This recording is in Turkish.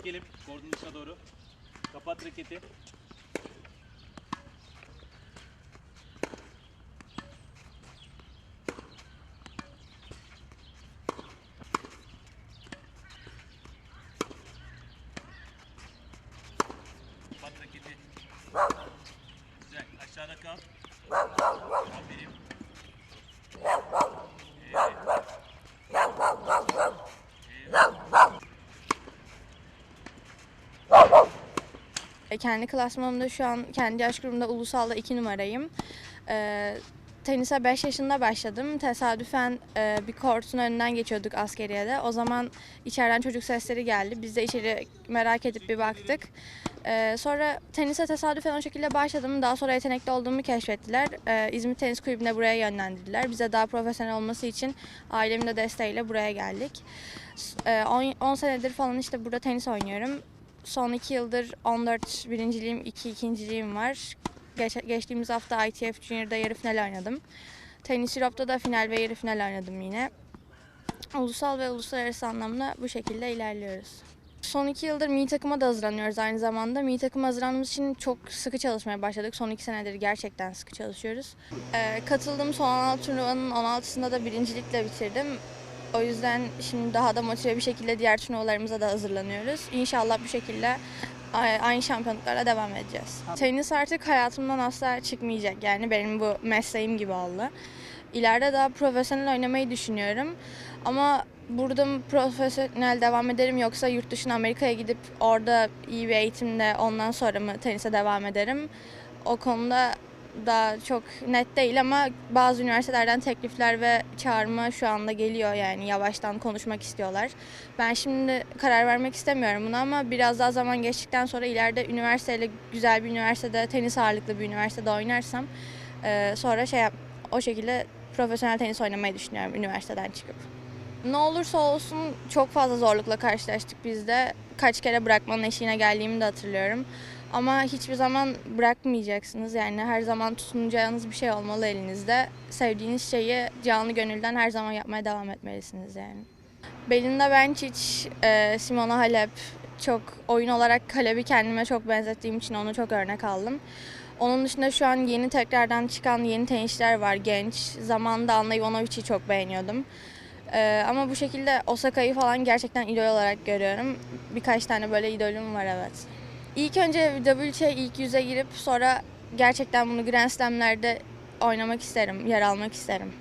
Çekelim kordon dışına doğru. Kapat raketi. Kapat raketi. Güzel. Aşağıda kal. Aferin. E, Kendi klasmanımda şu an kendi yaş grubumda ulusalda 2 numarayım. E, tenise 5 yaşında başladım. Tesadüfen e, bir kortun önünden geçiyorduk askeriyede. O zaman içeriden çocuk sesleri geldi. Biz de içeri merak edip bir baktık. E, sonra tenise tesadüfen o şekilde başladım. Daha sonra yetenekli olduğumu keşfettiler. E, İzmir Tenis Kulübü'ne buraya yönlendirdiler. Bize daha profesyonel olması için ailemin de desteğiyle buraya geldik. 10 senedir falan işte burada tenis oynuyorum. Son iki yıldır 14 birinciliğim, 2 ikinciliğim var. Geç, geçtiğimiz hafta ITF Junior'da yarı final oynadım. Tenis Europe'da da final ve yarı final oynadım yine. Ulusal ve uluslararası anlamda bu şekilde ilerliyoruz. Son iki yıldır milli takıma da hazırlanıyoruz aynı zamanda. Milli takıma hazırlandığımız için çok sıkı çalışmaya başladık. Son iki senedir gerçekten sıkı çalışıyoruz. Ee, katıldığım son 16 turnuvanın 16'sında da birincilikle bitirdim. O yüzden şimdi daha da motive bir şekilde diğer turnuvalarımıza da hazırlanıyoruz. İnşallah bu şekilde aynı şampiyonluklara devam edeceğiz. Tenis artık hayatımdan asla çıkmayacak. Yani benim bu mesleğim gibi oldu. İleride daha profesyonel oynamayı düşünüyorum. Ama burada mı profesyonel devam ederim yoksa yurt dışına Amerika'ya gidip orada iyi bir eğitimle ondan sonra mı tenise devam ederim? O konuda daha çok net değil ama bazı üniversitelerden teklifler ve çağırma şu anda geliyor yani yavaştan konuşmak istiyorlar. Ben şimdi karar vermek istemiyorum buna ama biraz daha zaman geçtikten sonra ileride üniversiteyle güzel bir üniversitede tenis ağırlıklı bir üniversitede oynarsam e, sonra şey yap, o şekilde profesyonel tenis oynamayı düşünüyorum üniversiteden çıkıp. Ne olursa olsun çok fazla zorlukla karşılaştık biz de. Kaç kere bırakmanın eşiğine geldiğimi de hatırlıyorum. Ama hiçbir zaman bırakmayacaksınız. Yani her zaman tutunacağınız bir şey olmalı elinizde. Sevdiğiniz şeyi canlı gönülden her zaman yapmaya devam etmelisiniz yani. Belinda Bencic, e, Simona Halep çok oyun olarak Halep'i kendime çok benzettiğim için onu çok örnek aldım. Onun dışında şu an yeni tekrardan çıkan yeni tenisçiler var genç. Zamanında Anna Ivanovic'i çok beğeniyordum. Ee, ama bu şekilde Osaka'yı falan gerçekten idol olarak görüyorum. Birkaç tane böyle idolüm var evet. İlk önce WTA ilk yüze girip sonra gerçekten bunu Grand Slam'lerde oynamak isterim, yer almak isterim.